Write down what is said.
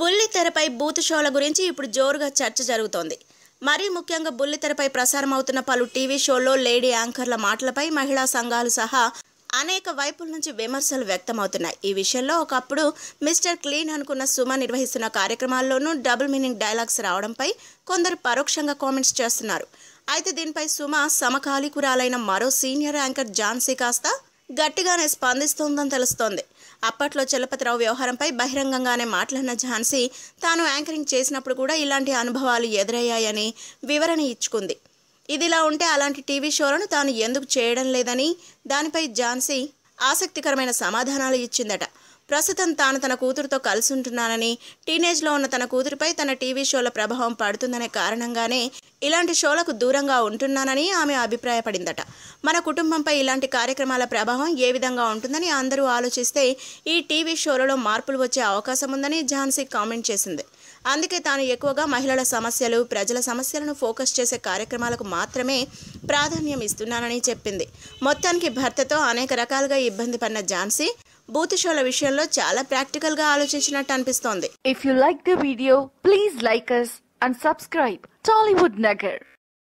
బుల్లి తెరపై బూత్ షోల గురించి ఇప్పుడు జోరుగా చర్చ జరుగుతోంది. మరీ ముఖ్యంగా బుల్లి తెరపై ప్రసారం అవుతున్న పలు టీవీ షోల్లో లేడీ యాంకర్ల మాటలపై మహిళా సంఘాలు సహా అనేక వైపుల నుంచి విమర్శలు వ్యక్తమవుతున్నాయి. ఈ విషయంలో ఒకప్పుడు మిస్టర్ క్లీన్ అనుకున్న సుమ నిర్వహిస్తున్న కార్యక్రమాల్లోనూ డబుల్ మీనింగ్ డైలాగ్స్ రావడంపై కొందరు పరోక్షంగా కామెంట్స్ చేస్తున్నారు. అయితే దీనిపై సుమ సమకాలీకురాలైన మరో సీనియర్ యాంకర్ ఝాన్సీ కాస్త గట్టిగానే స్పందిస్తోందని తెలుస్తోంది. అప్పట్లో చలపతిరావు వ్యవహారంపై బహిరంగంగానే మాట్లాడిన ఝాన్సీ తాను యాంకరింగ్ చేసినప్పుడు కూడా ఇలాంటి అనుభవాలు ఎదురయ్యాయని వివరణ ఇచ్చుకుంది. ఇదిలా ఉంటే అలాంటి టీవీ షోలను తాను ఎందుకు చేయడం లేదని దానిపై ఝాన్సీ ఆసక్తికరమైన సమాధానాలు ఇచ్చిందట. ప్రస్తుతం తాను తన కూతురుతో కలిసి ఉంటున్నానని టీనేజ్లో ఉన్న తన కూతురుపై తన టీవీ షోల ప్రభావం పడుతుందనే కారణంగానే ఇలాంటి షోలకు దూరంగా ఉంటున్నానని ఆమె అభిప్రాయపడిందట. మన కుటుంబంపై ఇలాంటి కార్యక్రమాల ప్రభావం ఏ విధంగా ఉంటుందని అందరూ ఆలోచిస్తే ఈ టీవీ షోలలో మార్పులు వచ్చే అవకాశం ఉందని ఝాన్సీ కామెంట్ చేసింది. అందుకే తాను ఎక్కువగా మహిళల సమస్యలు ప్రజల సమస్యలను ఫోకస్ చేసే కార్యక్రమాలకు మాత్రమే ప్రాధాన్యం ఇస్తున్నానని చెప్పింది. మొత్తానికి భర్తతో అనేక రకాలుగా ఇబ్బంది పడిన ఝాన్సీ బూత్ షోల విషయంలో చాలా ప్రాక్టికల్గా ఆలోచించినట్టు అనిపిస్తోంది. If you like the video please like us and subscribe Tollywood Nagar